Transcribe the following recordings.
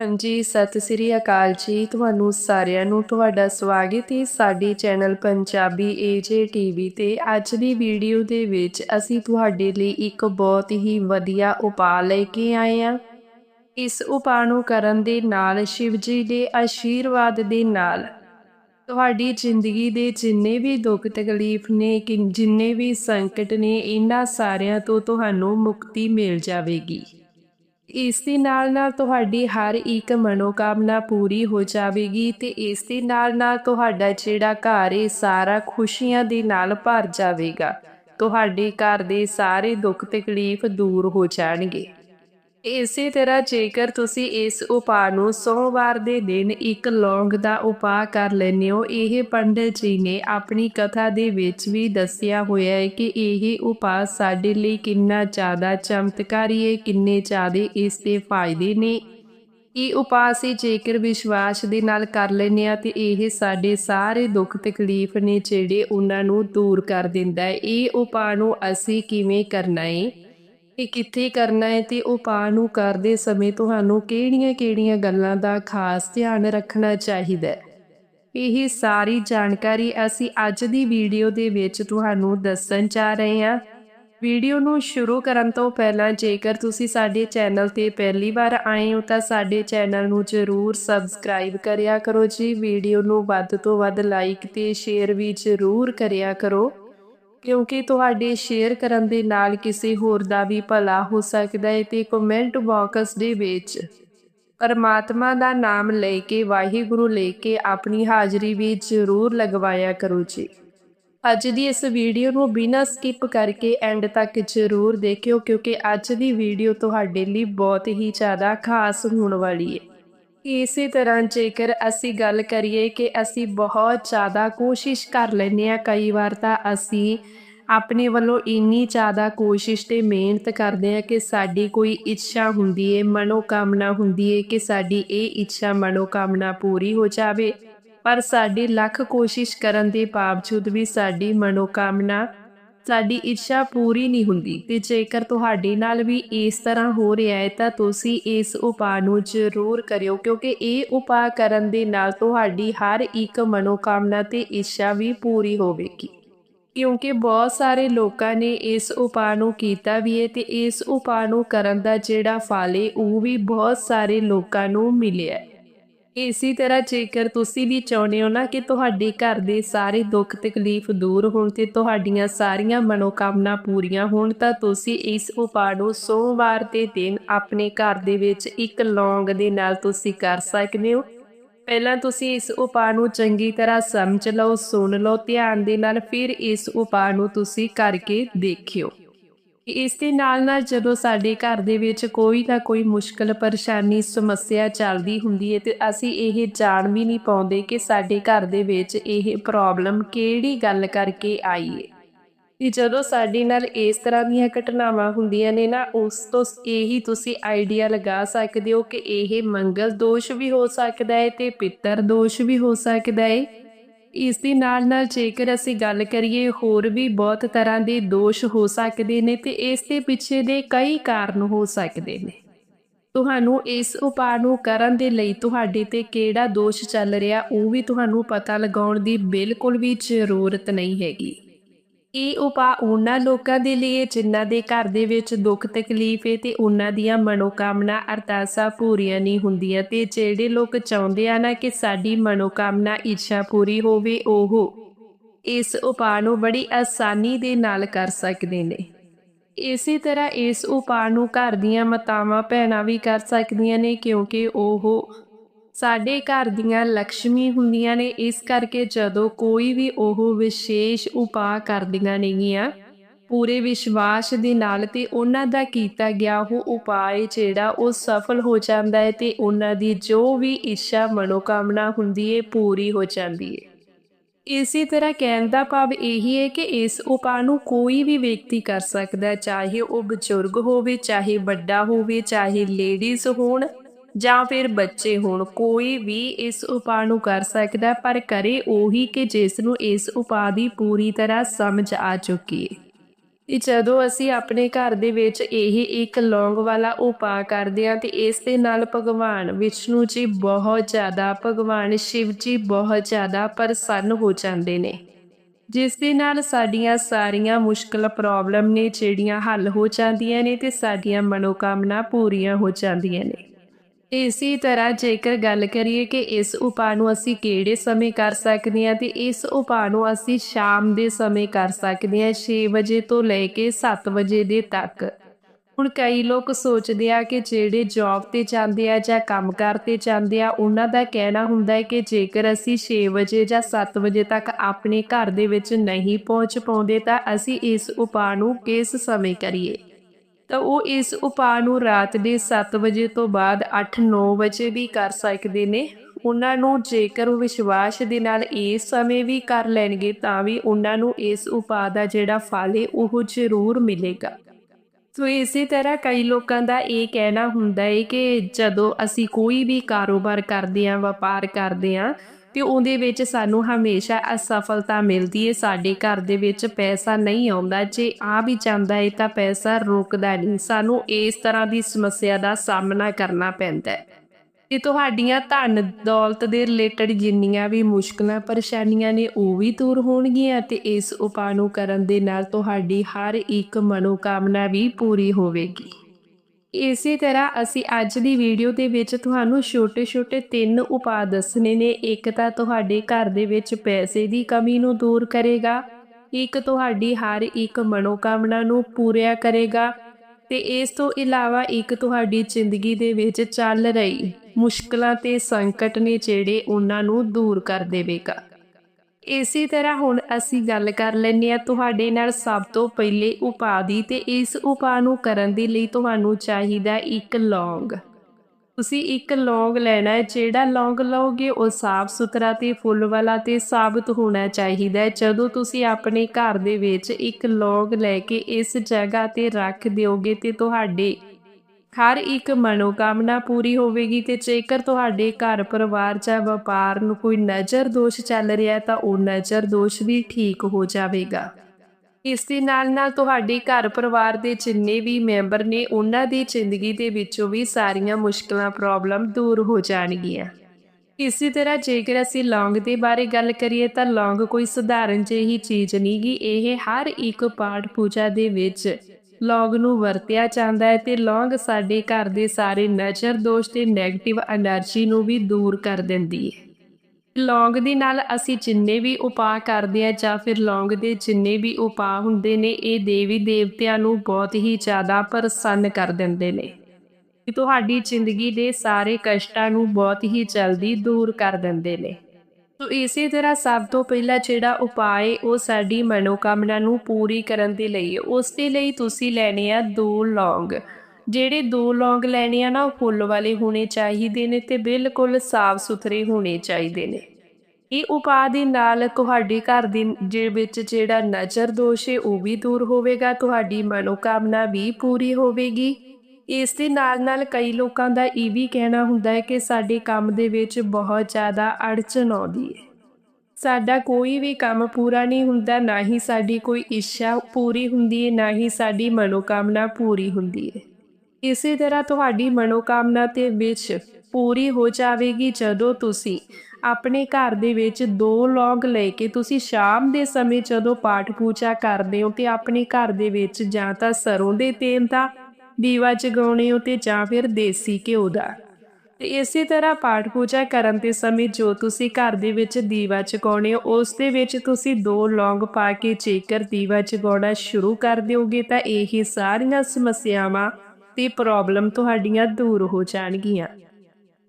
ਹਾਂਜੀ, ਸਤਿ ਸ੍ਰੀ ਅਕਾਲ ਜੀ। ਤੁਹਾਨੂੰ ਸਾਰਿਆਂ ਨੂੰ ਤੁਹਾਡਾ ਸਵਾਗਤ ਹੈ ਸਾਡੇ ਚੈਨਲ ਪੰਜਾਬੀ ਏਜੇ ਟੀਵੀ ਤੇ। ਅੱਜ ਦੀ ਵੀਡੀਓ ਦੇ ਵਿੱਚ ਅਸੀਂ ਤੁਹਾਡੇ ਲਈ ਇੱਕ ਬਹੁਤ ਹੀ ਵਧੀਆ ਉਪਾਅ ਲੈ ਕੇ ਆਏ ਹਾਂ। ਇਸ ਉਪਾਅ ਨੂੰ ਕਰਨ ਦੇ ਨਾਲ ਸ਼ਿਵ ਜੀ ਦੇ ਆਸ਼ੀਰਵਾਦ ਦੇ ਨਾਲ ਤੁਹਾਡੀ ਜ਼ਿੰਦਗੀ ਦੇ ਜਿੰਨੇ ਵੀ ਦੁੱਖ ਤਕਲੀਫ ਨੇ, ਕਿ ਜਿੰਨੇ ਵੀ ਸੰਕਟ ਨੇ, ਇਹਨਾਂ ਸਾਰਿਆਂ ਤੋਂ ਤੁਹਾਨੂੰ ਮੁਕਤੀ ਮਿਲ ਜਾਵੇਗੀ। ਇਸ ਦੇ ਨਾਲ ਨਾਲ ਤੁਹਾਡੀ ਹਰ ਇੱਕ ਮਨੋਕਾਮਨਾ ਪੂਰੀ ਹੋ ਜਾਵੇਗੀ ਤੇ ਇਸ ਦੇ ਨਾਲ ਨਾਲ ਤੁਹਾਡਾ ਜਿਹੜਾ ਘਰ ਹੈ ਸਾਰਾ ਖੁਸ਼ੀਆਂ ਦੇ ਨਾਲ ਭਰ ਜਾਵੇਗਾ। ਤੁਹਾਡੇ ਘਰ ਦੇ ਸਾਰੇ ਦੁੱਖ ਤਕਲੀਫ ਦੂਰ ਹੋ ਜਾਣਗੇ। ਇਸੇ ਤਰ੍ਹਾਂ ਜੇਕਰ ਤੁਸੀਂ ਇਸ ਉਪਾਅ ਨੂੰ ਸੋਮਵਾਰ ਦੇ ਦਿਨ ਇੱਕ ਲੌਂਗ ਦਾ ਉਪਾਅ ਕਰ ਲੈਂਦੇ ਹੋ, ਇਹ ਪੰਡਤ ਜੀ ਨੇ ਆਪਣੀ ਕਥਾ ਦੇ ਵਿੱਚ ਵੀ ਦੱਸਿਆ ਹੋਇਆ ਹੈ ਕਿ ਇਹ ਉਪਾਅ ਸਾਡੇ ਲਈ ਕਿੰਨਾ ਜ਼ਿਆਦਾ ਚਮਤਕਾਰੀ ਹੈ, ਕਿੰਨੇ ਜ਼ਿਆਦਾ ਇਸ ਦੇ ਫਾਇਦੇ ਨੇ। ਇਹ ਉਪਾਅ ਸੀ ਜੇਕਰ ਵਿਸ਼ਵਾਸ ਦੇ ਨਾਲ ਕਰ ਲੈਂਦੇ ਆ ਤੇ ਇਹ ਸਾਡੇ ਸਾਰੇ ਦੁੱਖ ਤਕਲੀਫ ਨੇ ਜਿਹੜੇ ਉਹਨਾਂ ਨੂੰ ਦੂਰ ਕਰ ਦਿੰਦਾ ਹੈ। ਇਹ ਉਪਾਅ ਨੂੰ ਅਸੀਂ ਕਿਵੇਂ ਕਰਨਾ ਹੈ? ਇਹ ਕਿੱਥੇ ਕਰਨਾ ਹੈ ਤੇ ਉਪਾਅ ਨੂੰ ਕਰਦੇ ਸਮੇਂ ਤੁਹਾਨੂੰ ਕਿਹੜੀਆਂ-ਕਿਹੜੀਆਂ ਗੱਲਾਂ ਦਾ ਖਾਸ ਧਿਆਨ ਰੱਖਣਾ ਚਾਹੀਦਾ ਹੈ। ਇਹ ਸਾਰੀ ਜਾਣਕਾਰੀ ਅਸੀਂ ਅੱਜ ਦੀ ਵੀਡੀਓ ਦੇ ਵਿੱਚ ਤੁਹਾਨੂੰ ਦੱਸਣ ਜਾ ਰਹੇ ਹਾਂ। ਵੀਡੀਓ ਨੂੰ ਸ਼ੁਰੂ ਕਰਨ ਤੋਂ ਪਹਿਲਾਂ ਜੇਕਰ ਤੁਸੀਂ ਸਾਡੇ ਚੈਨਲ ਤੇ ਪਹਿਲੀ ਵਾਰ ਆਏ ਹੋ ਤਾਂ ਸਾਡੇ ਚੈਨਲ ਨੂੰ ਜ਼ਰੂਰ ਸਬਸਕ੍ਰਾਈਬ ਕਰਿਆ ਕਰੋ ਜੀ। ਵੀਡੀਓ ਨੂੰ ਵੱਧ ਤੋਂ ਵੱਧ ਲਾਈਕ ਤੇ ਸ਼ੇਅਰ ਵੀ ਜ਼ਰੂਰ ਕਰਿਆ ਕਰੋ। ਕਿਉਂਕਿ ਤੁਹਾਡੇ ਸ਼ੇਅਰ ਕਰਨ ਦੇ ਨਾਲ ਕਿਸੇ ਹੋਰ ਦਾ ਵੀ ਭਲਾ ਹੋ ਸਕਦਾ ਹੈ ਤੇ ਕਮੈਂਟ ਬਾਕਸ ਦੇ ਵਿੱਚ ਪਰਮਾਤਮਾ ਦਾ ਨਾਮ ਲੈ ਕੇ, ਵਾਹਿਗੁਰੂ ਲੈ ਕੇ ਆਪਣੀ ਹਾਜ਼ਰੀ ਵੀ ਜ਼ਰੂਰ ਲਗਵਾਇਆ ਕਰੋ ਜੀ। ਅੱਜ ਦੀ ਇਸ ਵੀਡੀਓ ਨੂੰ ਬਿਨਾਂ ਸਕਿਪ ਕਰਕੇ ਐਂਡ ਤੱਕ ਜ਼ਰੂਰ ਦੇਖਿਓ ਕਿਉਂਕਿ ਅੱਜ ਦੀ ਵੀਡੀਓ ਤੁਹਾਡੇ ਲਈ ਬਹੁਤ ਹੀ ਜ਼ਿਆਦਾ ਖਾਸ ਹੋਣ ਵਾਲੀ ਹੈ। ਇਸੇ ਤਰ੍ਹਾਂ ਜੇਕਰ ਅਸੀਂ ਗੱਲ ਕਰੀਏ ਕਿ ਅਸੀਂ ਬਹੁਤ ਜ਼ਿਆਦਾ ਕੋਸ਼ਿਸ਼ ਕਰ ਲੈਂਦੇ ਆ ਕਈ ਵਾਰ ਤਾਂ ਅਸੀਂ ਆਪਣੇ ਵੱਲੋਂ ਇੰਨੀ ਜ਼ਿਆਦਾ ਕੋਸ਼ਿਸ਼ ਤੇ ਮਿਹਨਤ ਕਰਦੇ ਆ ਕਿ ਸਾਡੀ ਕੋਈ ਇੱਛਾ ਹੁੰਦੀ ਏ, ਮਨੋਕਾਮਨਾ ਹੁੰਦੀ ਏ ਕਿ ਸਾਡੀ ਇਹ ਇੱਛਾ, ਮਨੋਕਾਮਨਾ ਪੂਰੀ ਹੋ ਜਾਵੇ। ਪਰ ਸਾਡੀ ਲੱਖ ਕੋਸ਼ਿਸ਼ ਕਰਨ ਦੇ ਬਾਵਜੂਦ ਵੀ ਸਾਡੀ ਮਨੋਕਾਮਨਾ ਸਾਡੀ ਇੱਛਾ ਪੂਰੀ ਨਹੀਂ ਹੁੰਦੀ ਤੇ ਜੇਕਰ ਤੁਹਾਡੇ ਨਾਲ ਵੀ ਇਸ ਤਰ੍ਹਾਂ ਹੋ ਰਿਹਾ ਹੈ ਤਾਂ ਤੁਸੀਂ ਇਸ ਉਪਾਅ ਨੂੰ ਜ਼ਰੂਰ ਕਰਿਓ, ਕਿਉਂਕਿ ਇਹ ਉਪਾਅ ਕਰਨ ਦੇ ਨਾਲ ਤੁਹਾਡੀ ਹਰ ਇੱਕ ਮਨੋਕਾਮਨਾ ਤੇ ਇੱਛਾ ਵੀ ਪੂਰੀ ਹੋਵੇਗੀ। ਕਿਉਂਕਿ ਬਹੁਤ ਸਾਰੇ ਲੋਕਾਂ ਨੇ ਇਸ ਉਪਾਅ ਨੂੰ ਕੀਤਾ ਵੀ ਹੈ ਤੇ ਇਸ ਉਪਾਅ ਨੂੰ ਕਰਨ ਦਾ ਜਿਹੜਾ ਫਲ ਹੈ, ਉਹ ਵੀ ਬਹੁਤ ਸਾਰੇ ਲੋਕਾਂ ਨੂੰ ਮਿਲਿਆ ਹੈ। ਇਸੇ ਤਰ੍ਹਾਂ ਜੇਕਰ ਤੁਸੀਂ ਵੀ ਚਾਹੁੰਦੇ ਹੋ ਨਾ ਕਿ ਤੁਹਾਡੇ ਘਰ ਦੇ ਸਾਰੇ ਦੁੱਖ ਤਕਲੀਫ ਦੂਰ ਹੋਣ ਤੇ ਤੁਹਾਡੀਆਂ ਸਾਰੀਆਂ ਮਨੋਕਾਮਨਾ ਪੂਰੀਆਂ ਹੋਣ, ਤਾਂ ਤੁਸੀਂ ਇਸ ਉਪਾਅ ਨੂੰ ਸੋਮਵਾਰ ਦੇ ਦਿਨ ਆਪਣੇ ਘਰ ਦੇ ਵਿੱਚ ਇੱਕ ਲੌਂਗ ਦੇ ਨਾਲ ਤੁਸੀਂ ਕਰ ਸਕਦੇ ਹੋ। ਪਹਿਲਾਂ ਤੁਸੀਂ ਇਸ ਉਪਾਅ ਨੂੰ ਚੰਗੀ ਤਰ੍ਹਾਂ ਸਮਝ ਲਓ, ਸੁਣ ਲਓ, ਧਿਆਨ ਦੇ ਨਾਲ ਫਿਰ ਇਸ ਉਪਾਅ ਨੂੰ ਤੁਸੀਂ ਕਰਕੇ ਦੇਖਿਓ। ਇਸ ਦੇ ਨਾਲ ਨਾਲ ਜਦੋਂ ਸਾਡੇ ਘਰ ਦੇ ਵਿੱਚ ਕੋਈ ਨਾ ਕੋਈ ਮੁਸ਼ਕਲ, ਪਰੇਸ਼ਾਨੀ, ਸਮੱਸਿਆ ਚੱਲਦੀ ਹੁੰਦੀ ਹੈ ਤੇ ਅਸੀਂ ਇਹ ਜਾਣ ਵੀ ਨਹੀਂ ਪਾਉਂਦੇ ਕਿ ਸਾਡੇ ਘਰ ਦੇ ਵਿੱਚ ਇਹ ਪ੍ਰੋਬਲਮ ਕਿਹੜੀ ਗੱਲ ਕਰਕੇ ਆਈ ਹੈ ਤੇ ਜਦੋਂ ਸਾਡੇ ਨਾਲ ਇਸ ਤਰ੍ਹਾਂ ਦੀਆਂ ਘਟਨਾਵਾਂ ਹੁੰਦੀਆਂ ਨੇ ਨਾ, ਉਸ ਤੋਂ ਇਹੀ ਤੁਸੀਂ ਆਈਡੀਆ ਲਗਾ ਸਕਦੇ ਹੋ ਕਿ ਇਹ ਮੰਗਲ ਦੋਸ਼ ਵੀ ਹੋ ਸਕਦਾ ਹੈ ਤੇ ਪਿੱਤਰ ਦੋਸ਼ ਵੀ ਹੋ ਸਕਦਾ ਹੈ ਇਸ ਦੇ ਨਾਲ ਨਾਲ ਜੇਕਰ ਅਸੀਂ ਗੱਲ ਕਰੀਏ ਹੋਰ ਵੀ ਬਹੁਤ ਤਰ੍ਹਾਂ ਦੇ ਦੋਸ਼ ਹੋ ਸਕਦੇ ਨੇ ਤੇ ਇਸ ਦੇ ਪਿੱਛੇ ਦੇ ਕਈ ਕਾਰਨ ਹੋ ਸਕਦੇ ਨੇ। ਤੁਹਾਨੂੰ ਇਸ ਉਪਾਅ ਨੂੰ ਕਰਨ ਦੇ ਲਈ ਤੁਹਾਡੇ ਤੇ ਕਿਹੜਾ ਦੋਸ਼ ਚੱਲ ਰਿਹਾ ਉਹ ਵੀ ਤੁਹਾਨੂੰ ਪਤਾ ਲਗਾਉਣ ਦੀ ਬਿਲਕੁਲ ਵੀ ਜ਼ਰੂਰਤ ਨਹੀਂ ਹੈਗੀ। ਇਹ ਉਪਾਅ ਉਹਨਾਂ ਲੋਕਾਂ ਦੇ ਲਈ, ਜਿਨ੍ਹਾਂ ਦੇ ਘਰ ਦੇ ਵਿੱਚ ਦੁੱਖ ਤਕਲੀਫ ਹੈ ਤੇ ਉਹਨਾਂ ਦੀਆਂ ਮਨੋਕਾਮਨਾ ਅਰਦਾਸਾਂ ਪੂਰੀਆਂ ਨਹੀਂ ਹੁੰਦੀਆਂ ਤੇ ਜਿਹੜੇ ਲੋਕ ਚਾਹੁੰਦੇ ਆ ਨਾ ਕਿ ਸਾਡੀ ਮਨੋਕਾਮਨਾ ਇੱਛਾ ਪੂਰੀ ਹੋਵੇ, ਉਹ ਇਸ ਉਪਾਅ ਨੂੰ ਬੜੀ ਆਸਾਨੀ ਦੇ ਨਾਲ ਕਰ ਸਕਦੇ ਨੇ। ਇਸੇ ਤਰ੍ਹਾਂ ਇਸ ਉਪਾਅ ਨੂੰ ਘਰ ਦੀਆਂ ਮਾਤਾਵਾਂ, ਭੈਣਾਂ ਵੀ ਕਰ ਸਕਦੀਆਂ ਨੇ ਕਿਉਂਕਿ ਉਹ ਸਾਡੇ ਘਰ ਦੀਆਂ ਲక్ష్ਮੀ ਹੁੰਦੀਆਂ ਨੇ, ਇਸ ਕਰਕੇ ਜਦੋਂ ਕੋਈ ਵੀ ਉਹ ਵਿਸ਼ੇਸ਼ ਉਪਾਅ ਕਰਦੀਆਂ ਨੇਗੀਆਂ, ਪੂਰੇ ਵਿਸ਼ਵਾਸ ਦੇ ਨਾਲ ਤੇ ਉਹਨਾਂ ਦਾ ਕੀਤਾ ਗਿਆ ਉਹ ਉਪਾਅ ਜਿਹੜਾ ਉਹ ਸਫਲ ਹੋ ਜਾਂਦਾ ਹੈ ਤੇ ਉਹਨਾਂ ਦੀ ਜੋ ਵੀ ਇੱਛਾ ਮਨੋਕਾਮਨਾ ਹੁੰਦੀ ਹੈ ਪੂਰੀ ਹੋ ਜਾਂਦੀ ਹੈ। ਇਸੇ ਤਰ੍ਹਾਂ ਕਹਿਣ ਦਾ ਭਾਵ ਇਹੀ ਹੈ ਕਿ ਇਸ ਉਪਾਅ ਨੂੰ ਕੋਈ ਵੀ ਵਿਅਕਤੀ ਕਰ ਸਕਦਾ ਚਾਹੇ ਉਹ ਬਜ਼ੁਰਗ ਹੋਵੇ, ਚਾਹੇ ਵੱਡਾ ਹੋਵੇ, ਚਾਹੇ ਲੇਡੀਜ਼ ਹੋਣ। ਜਾਂ ਫਿਰ ਬੱਚੇ ਹੋਣ, ਕੋਈ ਵੀ ਇਸ ਉਪਾਅ ਨੂੰ ਕਰ ਸਕਦਾ ਪਰ ਕਰੇ ਉਹੀ ਕਿ ਜਿਸ ਨੂੰ ਇਸ ਉਪਾਅ ਦੀ ਪੂਰੀ ਤਰ੍ਹਾਂ ਸਮਝ ਆ ਚੁੱਕੀ ਹੈ। ਕਿ ਜਦੋਂ ਅਸੀਂ ਆਪਣੇ ਘਰ ਦੇ ਵਿੱਚ ਇਹ ਇੱਕ ਲੌਂਗ ਵਾਲਾ ਉਪਾਅ ਕਰਦੇ ਹਾਂ ਤੇ ਇਸ ਦੇ ਨਾਲ ਭਗਵਾਨ ਵਿਸ਼ਨੂੰ ਜੀ ਬਹੁਤ ਜ਼ਿਆਦਾ, ਭਗਵਾਨ ਸ਼ਿਵ ਜੀ ਬਹੁਤ ਜ਼ਿਆਦਾ ਪ੍ਰਸੰਨ ਹੋ ਜਾਂਦੇ ਨੇ। ਜਿਸ ਦੇ ਨਾਲ ਸਾਡੀਆਂ ਸਾਰੀਆਂ ਮੁਸ਼ਕਲ ਪ੍ਰੋਬਲਮ ਨੇ ਜਿਹੜੀਆਂ ਹੱਲ ਹੋ ਜਾਂਦੀਆਂ ਨੇ ਤੇ ਸਾਡੀਆਂ ਮਨੋਕਾਮਨਾ ਪੂਰੀਆਂ ਹੋ ਜਾਂਦੀਆਂ ਨੇ। ਇਸੇ ਤਰ੍ਹਾਂ ਜੇਕਰ ਗੱਲ ਕਰੀਏ ਕਿ ਇਸ ਉਪਾਅ ਨੂੰ ਅਸੀਂ ਕਿਹੜੇ ਸਮੇਂ ਕਰ ਸਕਦੇ ਹਾਂ ਤੇ ਇਸ ਉਪਾਅ ਨੂੰ ਅਸੀਂ ਸ਼ਾਮ ਦੇ ਸਮੇਂ ਕਰ ਸਕਦੇ ਹਾਂ 6 ਵਜੇ ਤੋਂ ਲੈ ਕੇ 7 ਵਜੇ ਦੇ ਤੱਕ। ਹੁਣ ਕਈ ਲੋਕ ਸੋਚਦੇ ਆ ਕਿ ਜਿਹੜੇ ਜੌਬ ਤੇ ਜਾਂਦੇ ਆ ਜਾਂ ਕੰਮਕਾਰ ਤੇ ਜਾਂਦੇ ਆ, ਉਹਨਾਂ ਦਾ ਕਹਿਣਾ ਹੁੰਦਾ ਹੈ ਕਿ ਜੇਕਰ ਅਸੀਂ 6 ਵਜੇ ਜਾਂ 7 ਵਜੇ ਤੱਕ ਆਪਣੇ ਘਰ ਦੇ ਵਿੱਚ ਨਹੀਂ ਪਹੁੰਚ ਪਾਉਂਦੇ ਤਾਂ ਅਸੀਂ ਇਸ ਉਪਾਅ ਨੂੰ ਕਿਸ ਸਮੇਂ ਕਰੀਏ? ਤਾਂ ਉਹ ਇਸ ਉਪਾਅ ਨੂੰ ਰਾਤ ਦੇ 7 ਵਜੇ ਤੋਂ ਬਾਅਦ 8-9 ਵਜੇ ਵੀ ਕਰ ਸਕਦੇ ਨੇ। ਉਹਨਾਂ ਨੂੰ ਜੇਕਰ ਉਹ ਵਿਸ਼ਵਾਸ ਦੇ ਨਾਲ ਇਸ ਸਮੇਂ ਵੀ ਕਰ ਲੈਣਗੇ, ਤਾਂ ਵੀ ਉਹਨਾਂ ਨੂੰ ਇਸ ਉਪਾਅ ਦਾ ਜਿਹੜਾ ਫਲ ਹੈ, ਉਹ ਜ਼ਰੂਰ ਮਿਲੇਗਾ। ਸੋ ਇਸੇ ਤਰ੍ਹਾਂ ਕਈ ਲੋਕਾਂ ਦਾ ਇਹ ਕਹਿਣਾ ਹੁੰਦਾ ਹੈ ਕਿ ਜਦੋਂ ਅਸੀਂ ਕੋਈ ਵੀ ਕਾਰੋਬਾਰ ਕਰਦੇ ਆਂ ਵਪਾਰ ਕਰਦੇ ਆਂ ਤੇ ਉਹਦੇ ਵਿੱਚ ਸਾਨੂੰ ਹਮੇਸ਼ਾ ਅਸਫਲਤਾ ਮਿਲਦੀ ਹੈ ਸਾਡੇ ਘਰ ਦੇ ਵਿੱਚ ਪੈਸਾ ਨਹੀਂ ਆਉਂਦਾ। ਜੇ ਆ ਵੀ ਜਾਂਦਾ ਹੈ ਤਾਂ ਪੈਸਾ ਰੁਕਦਾ ਨਹੀਂ। ਸਾਨੂੰ ਇਸ ਤਰ੍ਹਾਂ ਦੀ ਸਮੱਸਿਆ ਦਾ ਸਾਹਮਣਾ ਕਰਨਾ ਪੈਂਦਾ ਹੈ ਤੇ ਤੁਹਾਡੀਆਂ ਧਨ ਦੌਲਤ ਦੇ ਰਿਲੇਟਡ ਜਿੰਨੀਆਂ ਵੀ ਮੁਸ਼ਕਲਾਂ, ਪਰੇਸ਼ਾਨੀਆਂ ਨੇ ਉਹ ਵੀ ਦੂਰ ਹੋਣਗੀਆਂ ਤੇ ਇਸ ਉਪਾਅ ਨੂੰ ਕਰਨ ਦੇ ਨਾਲ ਤੁਹਾਡੀ ਹਰ ਇੱਕ ਮਨੋਕਾਮਨਾ ਵੀ ਪੂਰੀ ਹੋਵੇਗੀ। ਇਸੇ ਤਰ੍ਹਾਂ ਅਸੀਂ ਅੱਜ ਦੀ ਵੀਡੀਓ ਦੇ ਵਿੱਚ ਤੁਹਾਨੂੰ ਛੋਟੇ-ਛੋਟੇ ਤਿੰਨ ਉਪਾਅ ਦੱਸਣੇ ਨੇ। ਇੱਕ ਤਾਂ ਤੁਹਾਡੇ ਘਰ ਦੇ ਵਿੱਚ ਪੈਸੇ ਦੀ ਕਮੀ ਨੂੰ ਦੂਰ ਕਰੇਗਾ। ਇੱਕ ਤੁਹਾਡੀ ਹਰ ਇੱਕ ਮਨੋਕਾਮਨਾ ਨੂੰ ਪੂਰਿਆ ਕਰੇਗਾ। ਤੇ ਇਸ ਤੋਂ ਇਲਾਵਾ ਇੱਕ ਤੁਹਾਡੀ ਜ਼ਿੰਦਗੀ ਦੇ ਵਿੱਚ ਚੱਲ ਰਹੀ ਮੁਸ਼ਕਲਾਂ ਤੇ ਸੰਕਟ ਨੇ ਜਿਹੜੇ ਉਹਨਾਂ ਨੂੰ ਦੂਰ ਕਰ ਦੇਵੇਗਾ। ਇਸੇ ਤਰ੍ਹਾਂ ਹੁਣ ਅਸੀਂ ਗੱਲ ਕਰ ਲੈਂਦੇ ਆ ਤੁਹਾਡੇ ਨਾਲ ਸਭ ਤੋਂ ਪਹਿਲੇ ਉਪਾਅ ਦੀ ਤੇ ਇਸ ਉਪਾਅ ਨੂੰ ਕਰਨ ਦੇ ਲਈ ਤੁਹਾਨੂੰ ਚਾਹੀਦਾ ਇੱਕ ਲੌਂਗ। ਤੁਸੀਂ ਇੱਕ ਲੌਂਗ ਲੈਣਾ ਹੈ, ਜਿਹੜਾ ਲੌਂਗ ਲਓਗੇ ਉਹ ਸਾਫ਼ ਸੁਥਰਾ ਤੇ ਫੁੱਲ ਵਾਲਾ ਤੇ ਸਾਬਤ ਹੋਣਾ ਚਾਹੀਦਾ ਹੈ। ਜਦੋਂ ਤੁਸੀਂ ਆਪਣੇ ਘਰ ਦੇ ਵਿੱਚ ਇੱਕ ਲੌਂਗ ਲੈ ਕੇ ਇਸ ਜਗ੍ਹਾ ਤੇ ਰੱਖ ਦਿਓਗੇ ਤੇ ਤੁਹਾਡੇ ਹਰ ਇੱਕ ਮਨੋਕਾਮਨਾ ਪੂਰੀ ਹੋਵੇਗੀ ਤੇ ਜੇਕਰ ਤੁਹਾਡੇ ਘਰ ਪਰਿਵਾਰ ਜਾਂ ਵਪਾਰ ਨੂੰ ਕੋਈ ਨਜ਼ਰ ਦੋਸ਼ ਚੱਲ ਰਿਹਾ ਤਾਂ ਉਹ ਨਜ਼ਰ ਦੋਸ਼ ਵੀ ਠੀਕ ਹੋ ਜਾਵੇਗਾ। ਇਸ ਦੇ ਨਾਲ ਨਾਲ ਤੁਹਾਡੇ ਘਰ ਪਰਿਵਾਰ ਦੇ ਜਿੰਨੇ ਵੀ ਮੈਂਬਰ ਨੇ, ਉਹਨਾਂ ਦੀ ਜ਼ਿੰਦਗੀ ਦੇ ਵਿੱਚੋਂ ਵੀ ਸਾਰੀਆਂ ਮੁਸ਼ਕਲਾਂ, ਪ੍ਰੋਬਲਮ ਦੂਰ ਹੋ ਜਾਣਗੀਆਂ। ਇਸੇ ਤਰ੍ਹਾਂ ਜੇਕਰ ਅਸੀਂ ਲੌਂਗ ਦੇ ਬਾਰੇ ਗੱਲ ਕਰੀਏ, ਤਾਂ ਲੌਂਗ ਕੋਈ ਸਧਾਰਨ ਜਿਹੀ ਚੀਜ਼ ਨਹੀਂਗੀ ਇਹ ਹਰ ਇੱਕ ਪਾਠ ਪੂਜਾ ਦੇ ਵਿੱਚ ਲੌਂਗ ਨੂੰ ਵਰਤਿਆ ਜਾਂਦਾ ਹੈ ਤੇ ਲੌਂਗ ਸਾਡੇ ਘਰ ਦੇ ਸਾਰੇ ਨਜ਼ਰ, ਦੋਸ਼ ਤੇ ਨੈਗੇਟਿਵ એનર્ਜੀ ਨੂੰ ਵੀ ਦੂਰ ਕਰ ਦਿੰਦੀ ਹੈ। ਲੌਂਗ ਦੇ ਨਾਲ ਅਸੀਂ ਜਿੰਨੇ ਵੀ ਉਪਾਅ ਕਰਦੇ ਆ ਜਾਂ ਫਿਰ ਲੌਂਗ ਦੇ ਜਿੰਨੇ ਵੀ ਉਪਾਅ ਹੁੰਦੇ ਨੇ, ਇਹ ਦੇਵੀ ਦੇਵਤਿਆਂ ਨੂੰ ਬਹੁਤ ਹੀ ਜ਼ਿਆਦਾ ਪ੍ਰਸੰਨ ਕਰ ਦਿੰਦੇ ਨੇ। ਤੁਹਾਡੀ ਜ਼ਿੰਦਗੀ ਦੇ ਸਾਰੇ ਕਸ਼ਟਾਂ ਨੂੰ ਬਹੁਤ ਹੀ ਜਲਦੀ ਦੂਰ ਕਰ ਦਿੰਦੇ ਨੇ। ਸੋ ਇਸੇ ਤਰ੍ਹਾਂ ਸਭ ਤੋਂ ਪਹਿਲਾ ਜਿਹੜਾ ਉਪਾਅ ਉਹ ਸਾਡੀ ਮਨੋਕਾਮਨਾ ਨੂੰ ਪੂਰੀ ਕਰਨ ਦੇ ਲਈ ਉਸ ਦੇ ਲਈ ਤੁਸੀਂ ਲੈਣੇ ਆ ਦੋ ਲੌਂਗ। ਜਿਹੜੇ ਦੋ ਲੌਂਗ ਲੈਣੇ ਆ ਨਾ, ਉਹ ਫੁੱਲ ਵਾਲੇ ਹੋਣੇ ਚਾਹੀਦੇ ਨੇ ਤੇ ਬਿਲਕੁਲ ਸਾਫ਼ ਸੁਥਰੇ ਹੋਣੇ ਚਾਹੀਦੇ ਨੇ। ਇਹ ਉਪਾਅ ਦੇ ਨਾਲ ਤੁਹਾਡੇ ਘਰ ਦੇ ਜੇ ਵਿੱਚ ਜਿਹੜਾ ਨਜ਼ਰ ਦੋਸ਼ ਹੈ ਉਹ ਵੀ ਦੂਰ ਹੋਵੇਗਾ, ਤੁਹਾਡੀ ਮਨੋਕਾਮਨਾ ਵੀ ਪੂਰੀ ਹੋਵੇਗੀ। ਇਸ ਦੇ ਨਾਲ ਨਾਲ ਕਈ ਲੋਕਾਂ ਦਾ ਇਹ ਵੀ ਕਹਿਣਾ ਹੁੰਦਾ ਹੈ ਕਿ ਸਾਡੇ ਕੰਮ ਦੇ ਵਿੱਚ ਬਹੁਤ ਜ਼ਿਆਦਾ ਅੜਚਨ ਆਉਂਦੀ ਹੈ। ਸਾਡਾ ਕੋਈ ਵੀ ਕੰਮ ਪੂਰਾ ਨਹੀਂ ਹੁੰਦਾ, ਨਾ ਹੀ ਸਾਡੀ ਕੋਈ ਇੱਛਾ ਪੂਰੀ ਹੁੰਦੀ ਹੈ, ਨਾ ਹੀ ਸਾਡੀ ਮਨੋਕਾਮਨਾ ਪੂਰੀ ਹੁੰਦੀ ਹੈ। ਇਸੇ ਤਰ੍ਹਾਂ ਤੁਹਾਡੀ ਮਨੋਕਾਮਨਾ ਤੇ ਵਿੱਚ ਪੂਰੀ ਹੋ ਜਾਵੇਗੀ ਜਦੋਂ ਤੁਸੀਂ ਆਪਣੇ ਘਰ ਦੇ ਵਿੱਚ ਦੋ ਲੌਂਗ ਲੈ ਕੇ ਤੁਸੀਂ ਸ਼ਾਮ ਦੇ ਸਮੇਂ ਜਦੋਂ ਪਾਠ ਪੂਜਾ ਕਰਦੇ ਹੋ ਤੇ ਆਪਣੇ ਘਰ ਦੇ ਵਿੱਚ ਜਾਂ ਤਾਂ ਸਰੋਂ ਦੇ ਤੇਲ ਦਾ ਦੀਵਾ ਜਗਾਉਣੇ ਹੋ ਤੇ ਜਾਂ ਫਿਰ ਦੇਸੀ ਘਿਓ ਦਾ। ਤੇ ਇਸੇ ਤਰ੍ਹਾਂ ਪਾਠ ਪੂਜਾ ਕਰਨ ਦੇ ਸਮੇਂ ਜੋ ਤੁਸੀਂ ਘਰ ਦੇ ਵਿੱਚ ਦੀਵਾ ਜਗਾਉਣੇ ਹੋ, ਉਸ ਦੇ ਵਿੱਚ ਤੁਸੀਂ ਦੋ ਲੌਂਗ ਪਾ ਕੇ ਜੇਕਰ ਦੀਵਾ ਜਗਾਉਣਾ ਸ਼ੁਰੂ ਕਰ ਦਿਓਗੇ ਤਾਂ ਇਹ ਸਾਰੀਆਂ ਸਮੱਸਿਆਵਾਂ ਤੇ ਪ੍ਰੋਬਲਮ ਤੁਹਾਡੀਆਂ ਦੂਰ ਹੋ ਜਾਣਗੀਆਂ।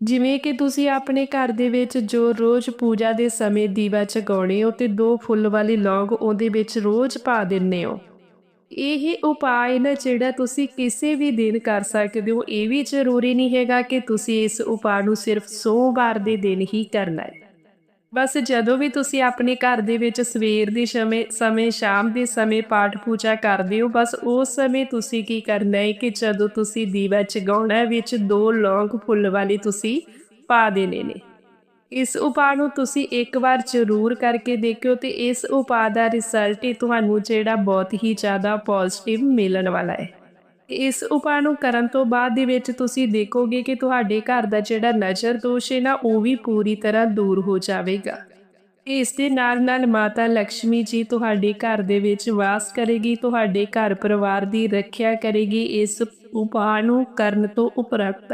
ਜਿਵੇਂ ਕਿ ਤੁਸੀਂ ਆਪਣੇ ਘਰ ਦੇ ਵਿੱਚ ਜੋ ਰੋਜ਼ ਪੂਜਾ ਦੇ ਸਮੇਂ ਦੀਵਾ ਜਗਾਉਣੇ ਹੋ ਤੇ ਦੋ ਫੁੱਲ ਵਾਲੇ ਲੌਂਗ ਉਹਦੇ ਵਿੱਚ ਰੋਜ਼ ਪਾ ਦਿੰਨੇ ਹੋ। ਇਹ ਉਪਾਅ ਨਾ ਜਿਹੜਾ ਤੁਸੀਂ ਕਿਸੇ ਵੀ ਦਿਨ ਕਰ ਸਕਦੇ ਹੋ, ਇਹ ਵੀ ਜ਼ਰੂਰੀ ਨਹੀਂ ਹੈਗਾ ਕਿ ਤੁਸੀਂ ਇਸ ਉਪਾਅ ਨੂੰ ਸਿਰਫ ਸੋਮਵਾਰ ਦੇ ਦਿਨ ਹੀ ਕਰਨਾ ਹੈ। ਬਸ ਜਦੋਂ ਵੀ ਤੁਸੀਂ ਆਪਣੇ ਘਰ ਦੇ ਵਿੱਚ ਸਵੇਰ ਦੇ ਸਮੇਂ ਸਮੇਂ ਸ਼ਾਮ ਦੇ ਸਮੇਂ ਪਾਠ ਪੂਜਾ ਕਰਦੇ ਹੋ, ਬਸ ਉਸ ਸਮੇਂ ਤੁਸੀਂ ਕੀ ਕਰਨਾ ਹੈ ਕਿ ਜਦੋਂ ਤੁਸੀਂ ਦੀਵਾ ਜਗਾਉਣਾ ਵਿੱਚ ਦੋ ਲੌਂਗ ਫੁੱਲ ਵਾਲੇ ਤੁਸੀਂ ਪਾ ਦੇਣੇ ਨੇ। ਇਸ ਉਪਾਅ ਨੂੰ ਤੁਸੀਂ ਇੱਕ ਵਾਰ ਜ਼ਰੂਰ ਕਰਕੇ ਦੇਖਿਓ ਤੇ ਇਸ ਉਪਾਅ ਦਾ ਰਿਜ਼ਲਟ ਹੀ ਤੁਹਾਨੂੰ ਜਿਹੜਾ ਬਹੁਤ ਹੀ ਜ਼ਿਆਦਾ ਪੋਜ਼ਿਟਿਵ ਮਿਲਣ ਵਾਲਾ ਹੈ। ਇਸ ਉਪਾਅ ਨੂੰ ਕਰਨ ਤੋਂ ਬਾਅਦ ਦੇ ਵਿੱਚ ਤੁਸੀਂ ਦੇਖੋਗੇ ਕਿ ਤੁਹਾਡੇ ਘਰ ਦਾ ਜਿਹੜਾ ਨਜ਼ਰ ਦੋਸ਼ ਹੈ ਨਾ, ਉਹ ਵੀ ਪੂਰੀ ਤਰ੍ਹਾਂ ਦੂਰ ਹੋ ਜਾਵੇਗਾ। ਇਸ ਦੇ ਨਾਲ ਨਾਲ ਮਾਤਾ ਲక్ష్ਮੀ ਜੀ ਤੁਹਾਡੇ ਘਰ ਦੇ ਵਿੱਚ ਵਾਸ ਕਰੇਗੀ, ਤੁਹਾਡੇ ਘਰ ਪਰਿਵਾਰ ਦੀ ਰੱਖਿਆ ਕਰੇਗੀ, ਇਸ ਉਪਾਅ ਨੂੰ ਕਰਨ ਤੋਂ ਉਪਰੰਤ।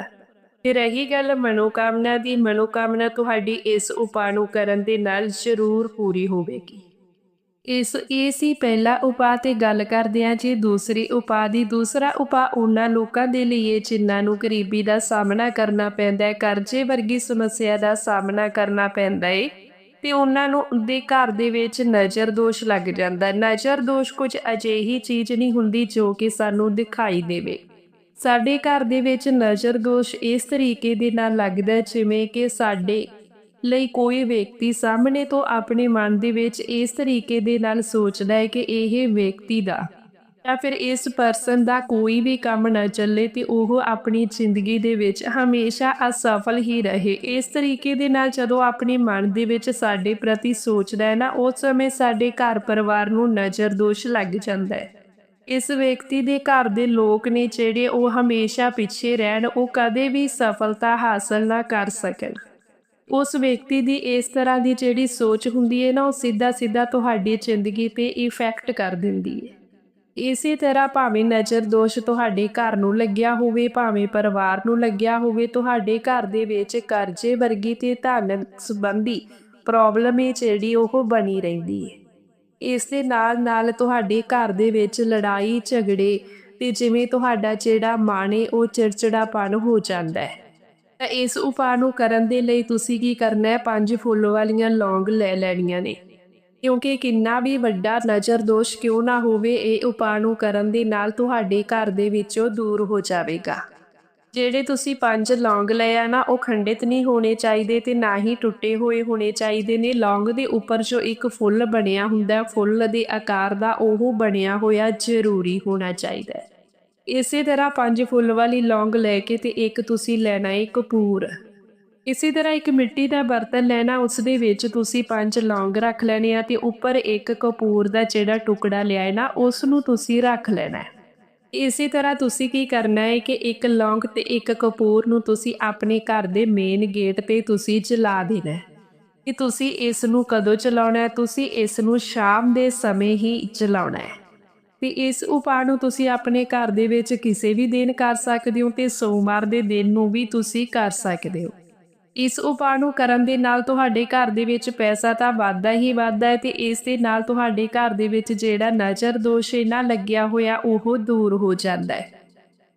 ਤੇ ਰਹੀ ਗੱਲ ਮਨੋਕਾਮਨਾ ਦੀ, ਮਨੋਕਾਮਨਾ ਤੁਹਾਡੀ ਇਸ ਉਪਾਅ ਨੂੰ ਕਰਨ ਦੇ ਨਾਲ ਜ਼ਰੂਰ ਪੂਰੀ ਹੋਵੇਗੀ। ਇਸ ਇਹ ਸੀ ਪਹਿਲਾ ਉਪਾਅ ਤੇ ਗੱਲ ਕਰਦੇ ਹਾਂ, ਜੀ ਦੂਸਰੀ ਉਪਾਅ ਦੀ, ਦੂਸਰਾ ਉਪਾਅ ਉਹਨਾਂ ਲੋਕਾਂ ਦੇ ਲਈ ਹੈ ਜਿਨ੍ਹਾਂ ਨੂੰ ਗਰੀਬੀ ਦਾ ਸਾਹਮਣਾ ਕਰਨਾ ਪੈਂਦਾ ਹੈ, ਕਰਜ਼ੇ ਵਰਗੀ ਸਮੱਸਿਆ ਦਾ ਸਾਹਮਣਾ ਕਰਨਾ ਪੈਂਦਾ ਹੈ, ਤੇ ਉਹਨਾਂ ਨੂੰ, ਦੇ ਘਰ ਦੇ ਵਿੱਚ ਨਜ਼ਰ ਦੋਸ਼ ਲੱਗ ਜਾਂਦਾ ਨਜ਼ਰ ਦੋਸ਼ ਕੁਝ ਅਜਿਹੀ ਚੀਜ਼ ਨਹੀਂ ਹੁੰਦੀ ਜੋ ਕਿ ਸਾਨੂੰ ਦਿਖਾਈ ਦੇਵੇ। ਸਾਡੇ ਘਰ ਦੇ ਵਿੱਚ ਨਜ਼ਰ ਦੋਸ਼ ਇਸ ਤਰੀਕੇ ਦੇ ਨਾਲ ਲੱਗਦਾ ਜਿਵੇਂ ਕਿ ਸਾਡੇ ਲਈ ਕੋਈ ਵਿਅਕਤੀ ਸਾਹਮਣੇ ਤੋਂ ਆਪਣੇ ਮਨ ਦੇ ਵਿੱਚ ਇਸ ਤਰੀਕੇ ਦੇ ਨਾਲ ਸੋਚਦਾ ਹੈ ਕਿ ਇਹ ਵਿਅਕਤੀ ਦਾ ਜਾਂ ਫਿਰ ਇਸ ਪਰਸਨ ਦਾ ਕੋਈ ਵੀ ਕੰਮ ਨਾ ਚੱਲੇ ਤੇ ਉਹ ਆਪਣੀ ਜ਼ਿੰਦਗੀ ਦੇ ਵਿੱਚ ਹਮੇਸ਼ਾ ਅਸਫਲ ਹੀ ਰਹੇ। ਇਸ ਤਰੀਕੇ ਦੇ ਨਾਲ ਜਦੋਂ ਆਪਣੇ ਮਨ ਦੇ ਵਿੱਚ ਸਾਡੇ ਪ੍ਰਤੀ ਸੋਚਦਾ ਹੈ ਨਾ, ਉਸ ਸਮੇਂ ਸਾਡੇ ਘਰ ਪਰਿਵਾਰ ਨੂੰ ਨਜ਼ਰ ਦੋਸ਼ ਲੱਗ ਜਾਂਦਾ ਹੈ। ਇਸ ਵਿਅਕਤੀ ਦੇ ਘਰ ਦੇ ਲੋਕ ਨੇ ਜਿਹੜੇ ਉਹ ਹਮੇਸ਼ਾ ਪਿੱਛੇ ਰਹਿਣ, ਉਹ ਕਦੇ ਵੀ ਸਫਲਤਾ ਹਾਸਲ ਨਾ ਕਰ ਸਕਣ। ਉਸ ਵਿਅਕਤੀ ਦੀ ਇਸ ਤਰ੍ਹਾਂ ਦੀ ਜਿਹੜੀ ਸੋਚ ਹੁੰਦੀ ਹੈ ਨਾ, ਉਹ ਸਿੱਧਾ ਸਿੱਧਾ ਤੁਹਾਡੀ ਜ਼ਿੰਦਗੀ ਤੇ ਇਫੈਕਟ ਕਰ ਦਿੰਦੀ ਹੈ। ਇਸੇ ਤਰ੍ਹਾਂ ਭਾਵੇਂ ਨਜ਼ਰ ਦੋਸ਼ ਤੁਹਾਡੇ ਘਰ ਨੂੰ ਲੱਗਿਆ ਹੋਵੇ, ਭਾਵੇਂ ਪਰਿਵਾਰ ਨੂੰ ਲੱਗਿਆ ਹੋਵੇ, ਤੁਹਾਡੇ ਘਰ ਦੇ ਵਿੱਚ ਕਰਜ਼ੇ ਵਰਗੀ ਤੇ ਧਨ ਸੰਬੰਧੀ ਪ੍ਰੋਬਲਮ ਇਹ ਜਿਹੜੀ ਉਹ ਬਣੀ ਰਹਿੰਦੀ ਹੈ। ਇਸ ਦੇ ਨਾਲ ਨਾਲ ਤੁਹਾਡੇ ਘਰ ਦੇ ਵਿੱਚ ਲੜਾਈ, ਝਗੜੇ ਤੇ ਜਿਵੇਂ ਤੁਹਾਡਾ ਜਿਹੜਾ ਮਨ ਹੈ ਉਹ ਚਿੜਚਿੜਾਪਨ ਹੋ ਜਾਂਦਾ ਹੈ। ਤਾਂ ਇਸ ਉਪਾਅ ਨੂੰ ਕਰਨ ਦੇ ਲਈ ਤੁਸੀਂ ਕੀ ਕਰਨਾ ਹੈ? ਪੰਜ ਫੁੱਲ ਵਾਲੀਆਂ ਲੌਂਗ ਲੈ ਲੈਣੀਆਂ ਨੇ। ਕਿਉਂਕਿ ਕਿੰਨਾ ਵੀ ਵੱਡਾ ਨਜ਼ਰ ਦੋਸ਼ ਕਿਉਂ ਨਾ ਹੋਵੇ, ਇਹ ਉਪਾਅ ਨੂੰ ਕਰਨ ਦੇ ਨਾਲ ਤੁਹਾਡੇ ਘਰ ਦੇ ਵਿੱਚੋਂ ਦੂਰ ਹੋ ਜਾਵੇਗਾ। ਜਿਹੜੇ ਤੁਸੀਂ ਪੰਜ ਲੌਂਗ ਲਏ ਆ ਨਾ, ਉਹ ਖੰਡਿਤ ਨਹੀਂ ਹੋਣੇ ਚਾਹੀਦੇ ਤੇ ਨਾ ਹੀ ਟੁੱਟੇ ਹੋਏ ਹੋਣੇ ਚਾਹੀਦੇ ਨੇ। ਲੌਂਗ ਦੇ ਉੱਪਰ ਜੋ ਇੱਕ ਫੁੱਲ ਬਣਿਆ ਹੁੰਦਾ, ਫੁੱਲ ਦੇ ਆਕਾਰ ਦਾ ਉਹ ਬਣਿਆ ਹੋਇਆ ਜ਼ਰੂਰੀ ਹੋਣਾ ਚਾਹੀਦਾ ਹੈ। ਇਸੇ ਤਰ੍ਹਾਂ ਪੰਜ ਫੁੱਲ ਵਾਲੀ ਲੌਂਗ ਲੈ ਕੇ ਤੇ ਇੱਕ ਤੁਸੀਂ ਲੈਣਾ ਹੈ ਕਪੂਰ ਇਸੇ ਤਰ੍ਹਾਂ ਇੱਕ ਮਿੱਟੀ ਦਾ ਬਰਤਨ ਲੈਣਾ, ਉਸ ਦੇ ਵਿੱਚ ਤੁਸੀਂ ਪੰਜ ਲੌਂਗ ਰੱਖ ਲੈਣੇ ਆ ਤੇ ਉੱਪਰ ਇੱਕ ਕਪੂਰ ਦਾ ਜਿਹੜਾ ਟੁਕੜਾ ਲਿਆ ਹੈ ਨਾ, ਉਸ ਨੂੰ ਤੁਸੀਂ ਰੱਖ ਲੈਣਾ ਹੈ। ਇਸੇ ਤਰ੍ਹਾਂ ਤੁਸੀਂ ਕੀ ਕਰਨਾ ਹੈ ਕਿ ਇੱਕ ਲੌਂਗ ਤੇ ਇੱਕ ਕਪੂਰ ਨੂੰ ਤੁਸੀਂ ਆਪਣੇ ਘਰ ਦੇ ਮੇਨ ਗੇਟ ਤੇ ਤੁਸੀਂ ਚਲਾ ਦੇਣਾ ਹੈ। ਕਿ ਤੁਸੀਂ ਇਸ ਨੂੰ ਕਦੋਂ ਚਲਾਉਣਾ ਹੈ? ਤੁਸੀਂ ਇਸ ਨੂੰ ਸ਼ਾਮ ਦੇ ਸਮੇਂ ਹੀ ਚਲਾਉਣਾ ਹੈ। ਤੇ ਇਸ ਉਪਾਅ ਨੂੰ ਤੁਸੀਂ ਆਪਣੇ ਘਰ ਦੇ ਵਿੱਚ ਕਿਸੇ ਵੀ ਦਿਨ ਕਰ ਸਕਦੇ ਹੋ ਤੇ ਸੋਮਵਾਰ ਦੇ ਦਿਨ ਨੂੰ ਵੀ ਤੁਸੀਂ ਕਰ ਸਕਦੇ ਹੋ। ਇਸ ਉਪਾਅ ਨੂੰ ਕਰਨ ਦੇ ਨਾਲ ਤੁਹਾਡੇ ਘਰ ਦੇ ਵਿੱਚ ਪੈਸਾ ਤਾਂ ਵੱਧਦਾ ਹੀ ਵੱਧਦਾ ਹੈ ਤੇ ਇਸ ਦੇ ਨਾਲ ਤੁਹਾਡੇ ਘਰ ਦੇ ਵਿੱਚ ਜਿਹੜਾ ਨਜ਼ਰ ਦੋਸ਼ ਇਹਨਾਂ ਲੱਗਿਆ ਹੋਇਆ ਉਹ ਦੂਰ ਹੋ ਜਾਂਦਾ ਹੈ।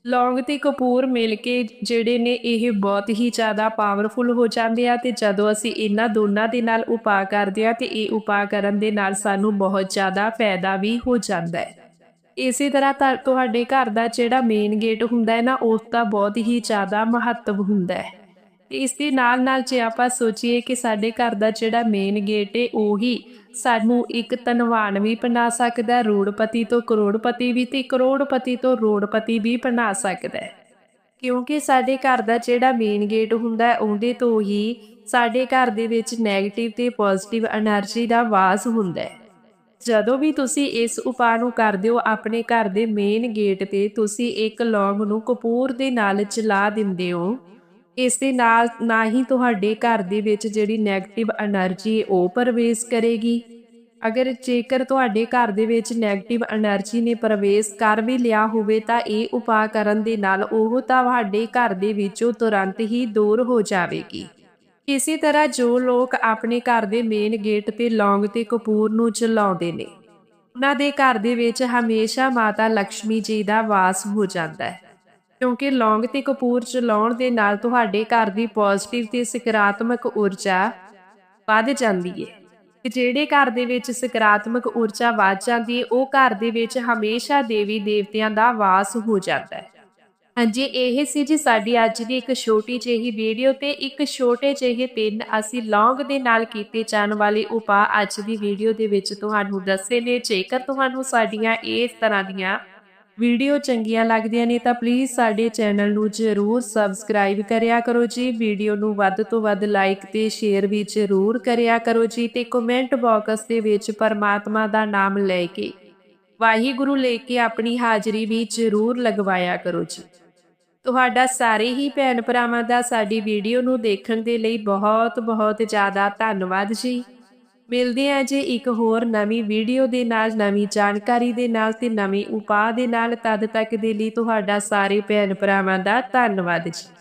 ਲੌਂਗ ਤੇ ਕਪੂਰ ਮਿਲ ਕੇ ਜਿਹੜੇ ਨੇ ਇਹ ਬਹੁਤ ਹੀ ਜ਼ਿਆਦਾ ਪਾਵਰਫੁਲ ਹੋ ਜਾਂਦੇ ਆ ਤੇ ਜਦੋਂ ਅਸੀਂ ਇਹਨਾਂ ਦੋਨਾਂ ਦੇ ਨਾਲ ਉਪਾਅ ਕਰਦੇ ਆ ਤੇ ਇਹ ਉਪਾਅ ਕਰਨ ਦੇ ਨਾਲ ਸਾਨੂੰ ਬਹੁਤ ਜ਼ਿਆਦਾ ਫਾਇਦਾ ਵੀ ਹੋ ਜਾਂਦਾ ਹੈ। ਇਸੇ ਤਰ੍ਹਾਂ ਤਾਂ ਤੁਹਾਡੇ ਘਰ ਦਾ ਜਿਹੜਾ ਮੇਨ ਗੇਟ ਹੁੰਦਾ ਹੈ ਨਾ ਉਸ ਦਾ ਬਹੁਤ ਹੀ ਜ਼ਿਆਦਾ ਮਹੱਤਵ ਹੁੰਦਾ ਹੈ। ਇਸ ਦੇ ਨਾਲ ਨਾਲ ਜੇ ਆਪਾਂ ਸੋਚੀਏ ਕਿ ਸਾਡੇ ਘਰ ਦਾ ਜਿਹੜਾ ਮੇਨ ਗੇਟ ਏ, ਉਹੀ ਸਾਨੂੰ ਇੱਕ ਤਨਵਾਨ ਵੀ ਬਣਾ ਸਕਦਾ, ਰੋੜਪਤੀ ਤੋਂ ਕਰੋੜਪਤੀ ਵੀ ਤੇ ਕਰੋੜਪਤੀ ਤੋਂ ਰੋੜਪਤੀ ਵੀ ਬਣਾ ਸਕਦਾ ਕਿਉਂਕਿ ਸਾਡੇ ਘਰ ਦਾ ਜਿਹੜਾ ਮੇਨ ਗੇਟ ਹੁੰਦਾ ਹੈ, ਉਹਦੇ ਤੋਂ ਹੀ ਸਾਡੇ ਘਰ ਦੇ ਵਿੱਚ ਨੈਗੇਟਿਵ ਤੇ ਪੋਜ਼ਿਟਿਵ એનર્ਜੀ ਦਾ ਵਾਸ ਹੁੰਦਾ ਜਦੋਂ ਵੀ ਤੁਸੀਂ ਇਸ ਉਪਾਅ ਨੂੰ ਕਰਦੇ ਹੋ, ਆਪਣੇ ਘਰ ਦੇ ਮੇਨ ਗੇਟ ਤੇ ਤੁਸੀਂ ਇੱਕ ਲੌਂਗ ਨੂੰ ਕਪੂਰ ਦੇ ਨਾਲ ਚਲਾ ਦਿੰਦੇ ਹੋ ਇਸ ਦੇ ਨਾਲ ਨਾ ਹੀ ਤੁਹਾਡੇ ਘਰ ਦੇ ਵਿੱਚ ਜਿਹੜੀ ਨੈਗੇਟਿਵ એનર્ਜੀ ਉਹ ਪ੍ਰਵੇਸ਼ ਕਰੇਗੀ। ਅਗਰ ਜੇਕਰ ਤੁਹਾਡੇ ਘਰ ਦੇ ਵਿੱਚ ਨੈਗੇਟਿਵ એનર્ਜੀ ਨੇ ਪ੍ਰਵੇਸ਼ ਕਰ ਵੀ ਲਿਆ ਹੋਵੇ ਤਾਂ ਇਹ ਉਪਾਅ ਕਰਨ ਦੇ ਨਾਲ ਉਹ ਤੁਹਾਡੇ ਘਰ ਦੇ ਵਿੱਚੋਂ ਤੁਰੰਤ ਹੀ ਦੂਰ ਹੋ ਜਾਵੇਗੀ। ਇਸੇ ਤਰ੍ਹਾਂ ਜੋ ਲੋਕ ਆਪਣੇ ਘਰ ਦੇ ਮੇਨ ਗੇਟ ਤੇ ਲੌਂਗ ਤੇ ਕਪੂਰ ਨੂੰ ਚਲਾਉਂਦੇ ਨੇ, ਉਹਨਾਂ ਦੇ ਘਰ ਦੇ ਵਿੱਚ ਹਮੇਸ਼ਾ ਮਾਤਾ ਲక్ష్ਮੀ ਜੀ ਦਾ ਵਾਸ ਹੋ ਜਾਂਦਾ ਹੈ। ਕਿਉਂਕਿ ਲੌਂਗ ਤੇ ਕਪੂਰ ਚਲਾਉਣ ਦੇ ਨਾਲ ਤੁਹਾਡੇ ਘਰ ਦੀ ਪੋਜ਼ਿਟਿਵ ਤੇ ਸਕਾਰਾਤਮਕ ਊਰਜਾ ਵੱਧ ਜਾਂਦੀ ਹੈ ਜਿਹੜੇ ਘਰ ਦੇ ਵਿੱਚ ਸਕਾਰਾਤਮਕ ਊਰਜਾ ਵੱਧ ਜਾਂਦੀ ਹੈ ਉਹ ਘਰ ਦੇ ਵਿੱਚ ਹਮੇਸ਼ਾ ਦੇਵੀ ਦੇਵਤਿਆਂ ਦਾ ਵਾਸ ਹੋ ਜਾਂਦਾ ਹੈ ਹਾਂਜੀ, ਇਹ ਸੀ ਜੀ ਸਾਡੀ ਅੱਜ ਦੀ ਇੱਕ ਛੋਟੀ ਜਿਹੀ ਵੀਡੀਓ ਤੇ ਇੱਕ ਛੋਟੇ ਜਿਹੇ ਪਿੰਨ ਅਸੀਂ ਲੌਂਗ ਦੇ ਨਾਲ ਕੀਤੇ ਜਾਣ ਵਾਲੇ ਉਪਾਅ ਅੱਜ ਦੀ ਵੀਡੀਓ ਦੇ ਵਿੱਚ ਤੁਹਾਨੂੰ ਦੱਸੇ ਨੇ। ਜੇਕਰ ਤੁਹਾਨੂੰ ਸਾਡੀਆਂ ਇਸ ਤਰ੍ਹਾਂ ਦੀਆਂ ਵੀਡੀਓ ਚੰਗੀਆਂ ਲੱਗਦੀਆਂ ਨੇ ਤਾਂ ਪਲੀਜ਼ ਸਾਡੇ ਚੈਨਲ ਨੂੰ ਜ਼ਰੂਰ ਸਬਸਕ੍ਰਾਈਬ ਕਰਿਆ ਕਰੋ ਜੀ। ਵੀਡੀਓ ਨੂੰ ਵੱਧ ਤੋਂ ਵੱਧ ਲਾਈਕ ਤੇ ਸ਼ੇਅਰ ਵੀ ਜ਼ਰੂਰ ਕਰਿਆ ਕਰੋ ਜੀ ਤੇ ਕਮੈਂਟ ਬਾਕਸ ਦੇ ਵਿੱਚ ਪਰਮਾਤਮਾ ਦਾ ਨਾਮ ਲੈ ਕੇ, ਵਾਹਿਗੁਰੂ ਲੈ ਕੇ ਆਪਣੀ ਹਾਜ਼ਰੀ ਵੀ ਜ਼ਰੂਰ ਲਗਵਾਇਆ ਕਰੋ ਜੀ। ਤੁਹਾਡਾ ਸਾਰੇ ਹੀ ਭੈਣ ਭਰਾਵਾਂ ਦਾ ਸਾਡੀ ਵੀਡੀਓ ਨੂੰ ਦੇਖਣ ਦੇ ਲਈ ਬਹੁਤ ਬਹੁਤ ਜ਼ਿਆਦਾ ਧੰਨਵਾਦ ਜੀ। ਮਿਲਦੇ ਹਾਂ ਜੇ ਇੱਕ ਹੋਰ ਨਵੀਂ ਵੀਡੀਓ ਦੇ ਨਾਲ, ਨਵੀਂ ਜਾਣਕਾਰੀ ਦੇ ਨਾਲ ਤੇ ਨਵੇਂ ਉਪਾਅ ਦੇ ਨਾਲ। ਤਦ ਤੱਕ ਦੇ ਲਈ ਤੁਹਾਡਾ ਸਾਰੇ ਭੈਣ ਭਰਾਵਾਂ ਦਾ ਧੰਨਵਾਦ ਜੀ।